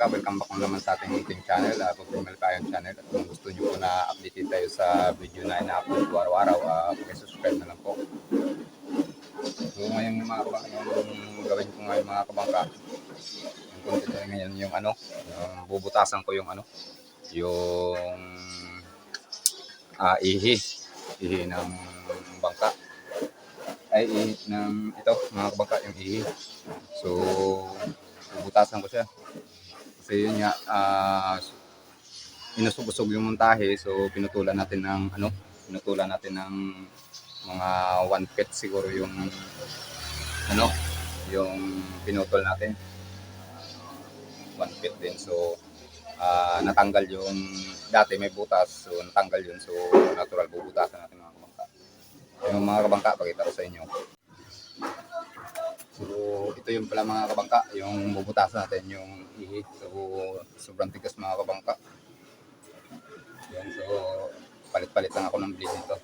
kabangka, welcome back na naman sa ating ating channel, uh, Pagpurmal Payon channel. At kung gusto nyo po na update tayo sa video na ina-upload ko araw-araw, uh, subscribe na lang po. So ngayon mga kabangka, yung gawin ko ngayon mga kabangka, yung content ko ngayon yung ano, yung bubutasan ko yung ano, yung ah ihi, ihi ng bangka. Ay, ihi ng ito, mga kabangka, yung ihi. So, bubutasan ko siya. Kasi yun nga, ah inusog-usog yung montahe. So, pinutulan natin ng, ano, pinutulan natin ng mga one feet siguro yung, ano, yung pinutol natin. Ah, one feet din. So, ah natanggal yung, dati may butas. So, natanggal yun. So, natural bubutasan natin mga kabangka. Yung mga kabangka, pakita ko sa inyo. So, ito yung pala mga kabangka, yung bubutasan natin yung ihi. So, sobrang tigas mga kabangka. Yan, so, palit-palit lang ako ng blade nito.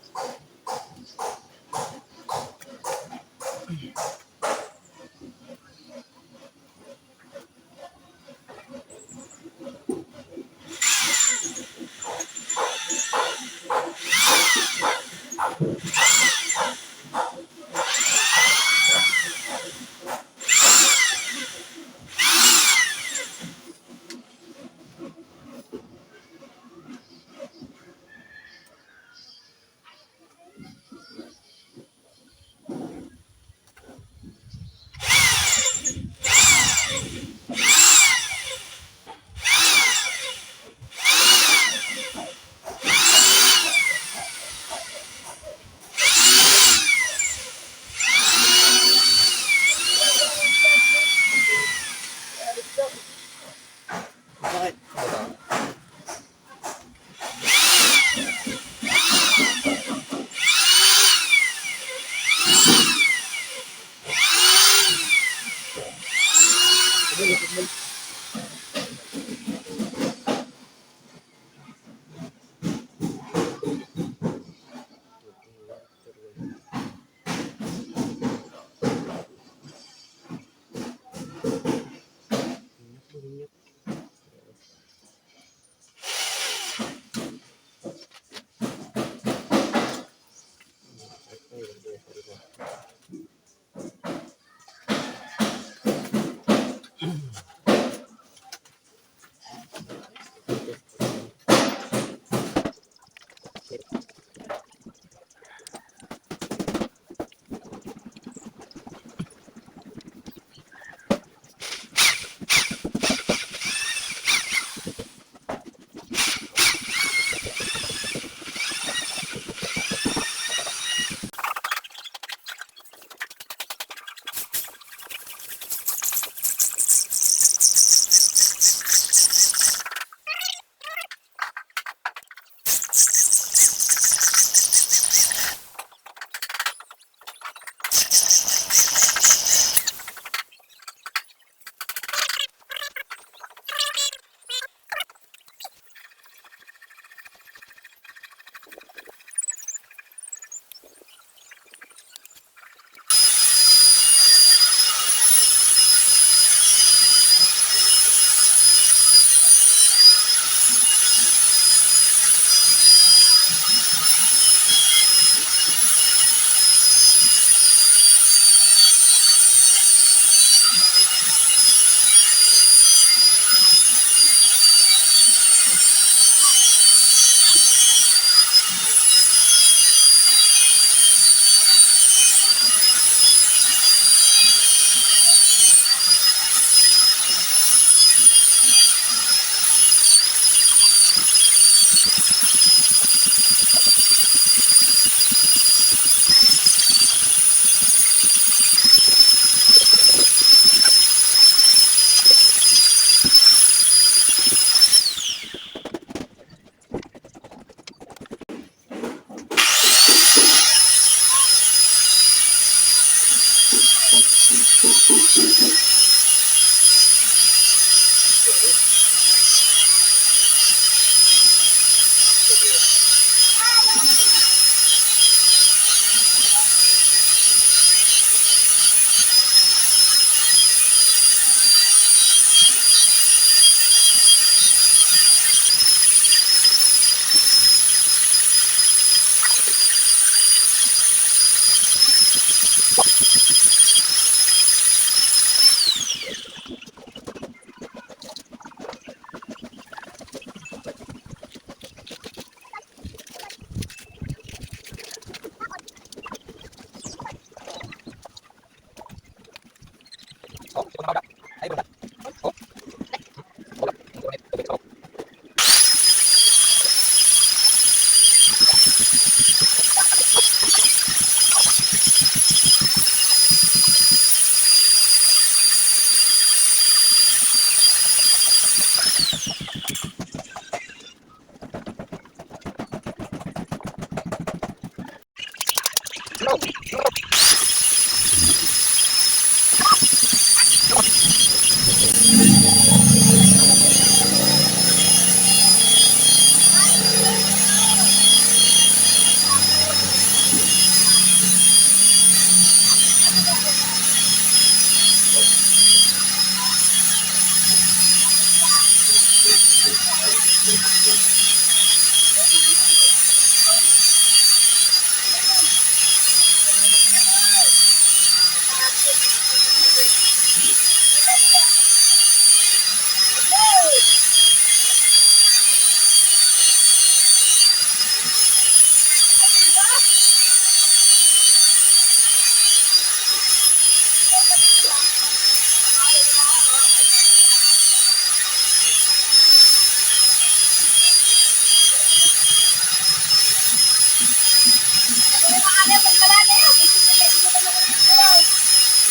No, no.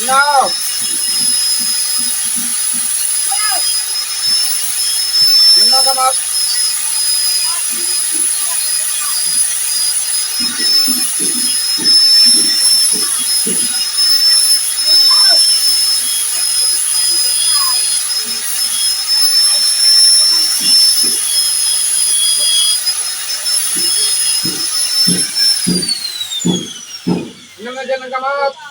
No! Yun lang kamot. Yun nga dyan ang.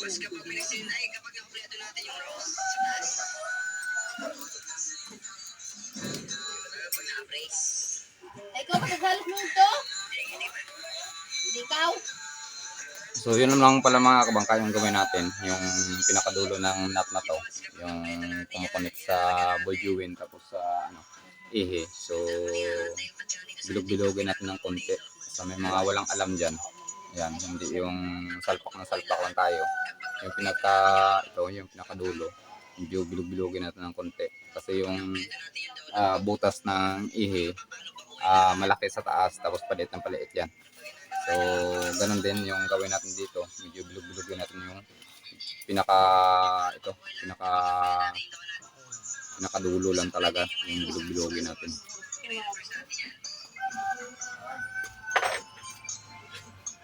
Mas kapag pinagsin ay kapag nakompleto natin yung rows sa taas. Kapag na-brace. Ikaw pagkagalot mo ito? Hindi ikaw. So yun lang pala mga kabangka yung gawin natin, yung pinakadulo ng nut na to, yung kumukonect sa boyuin tapos sa ano, ihi. So bilog-bilogin natin ng konti. So may mga walang alam dyan. Yan, hindi yung salpak na salpak lang tayo. Yung pinaka, ito, yung pinakadulo, medyo bilog-bilogin natin ng konti. Kasi yung ah, butas ng ihi, ah, malaki sa taas tapos paliit ng paliit yan. So, ganun din yung gawin natin dito. Medyo bilog-bilogin natin yung pinaka, ito, pinaka, pinakadulo lang talaga yung bilog-bilogin natin.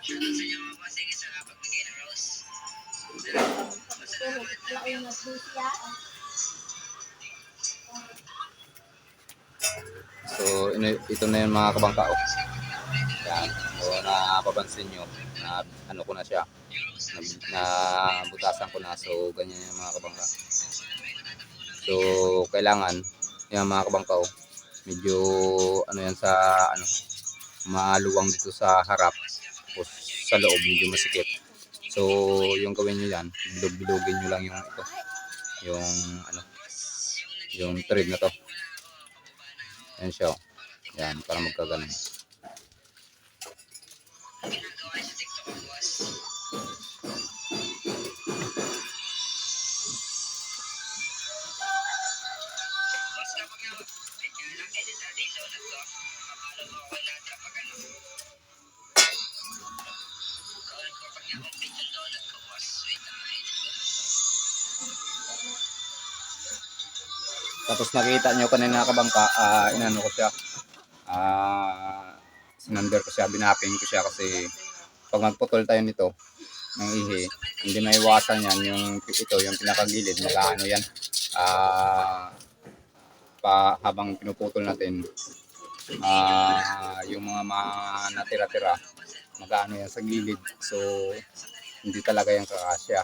Shoutout sa So, ito na yung mga kabangka. Oh. Yan. So, napapansin nyo na ano ko na siya. Na, na butasan ko na. So, ganyan yung mga kabangka. So, kailangan yung mga kabangka. Oh, medyo ano yan sa ano maluwang dito sa harap o sa loob medyo masikip. So, yung gawin nyo yan, bilog-bilogin nyo lang yung ito. Yung ano, yung thread na to. Yan siya. oh. Yan, para magkaganon. Tapos nakita nyo kanina kabangka, ah inano ko siya. Ah, sinumber ko siya, binaping ko siya kasi pag magputol tayo nito ng ihi, hindi maiwasan yan yung ito, yung pinakagilid, mag-ano yan. Ah, pa habang pinuputol natin, ah, yung mga mga natira-tira, mag-ano yan sa gilid. So, hindi talaga yan kakasya.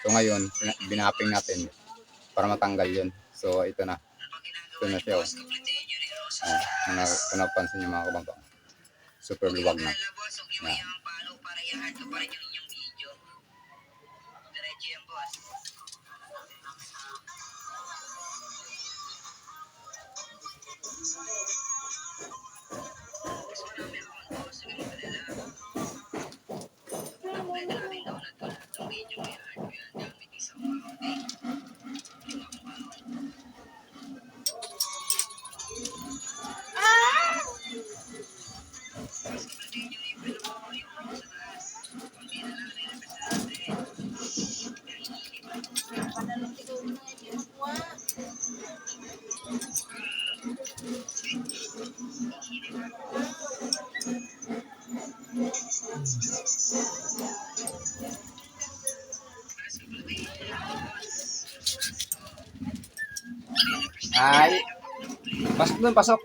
So ngayon, binaping natin para matanggal yun. So ito na. Ito na siya. Oh. Nyo. Oh, kung, na, kung napansin niyo mga kabangka. Super luwag na. Wala, boss. Huwag Ay! Pasok doon, pasok.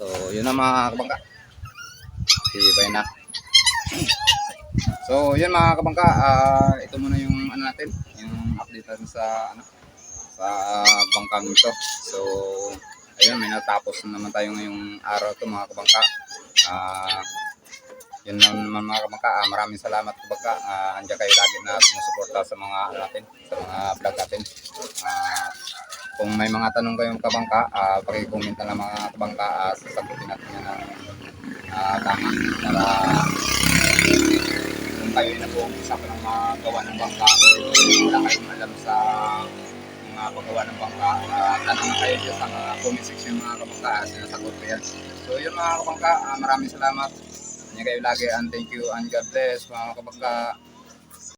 So, yun na mga kabangka. Tibay na. So, yun mga kabangka, ah, ito muna yung ano natin, yung update natin sa ano sa bangkang ito. So, ayun, may natapos na naman tayo ngayong araw to mga kabangka. Ah, yun na naman mga kabangka, ah, maraming salamat kabangka. Ah, andiyan kayo lagi na sumusuporta sa mga ano natin, sa mga vlog natin. Ah, kung may mga tanong kayong kabangka, uh, paki-comment na lang mga kabangka, uh, sasagutin natin yan uh, tama para kung kayo na po isa pa ng mga gawa ng bangka o wala kayong alam sa mga paggawa ng bangka, uh, tanong kayo dyan sa mga comment section mga kabangka, sinasagot ko yan. So yun mga kabangka, uh, maraming salamat. Kanya kayo lagi and thank you and God bless mga kabangka.